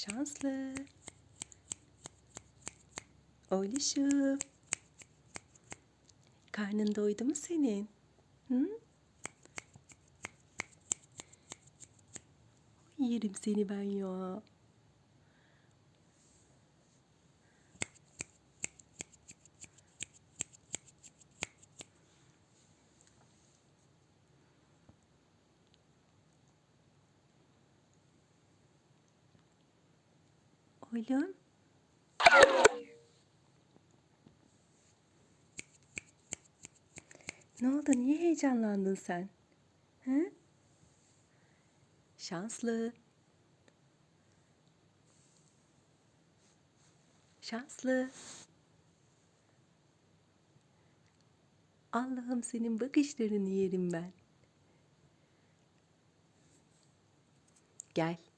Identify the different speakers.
Speaker 1: Şanslı. Oğluşum. Karnın doydu mu senin? Hı? Yerim seni ben ya. Oğlum. Ne oldu? Niye heyecanlandın sen? Hı? Şanslı. Şanslı. Allah'ım senin bakışlarını yerim ben. Gel.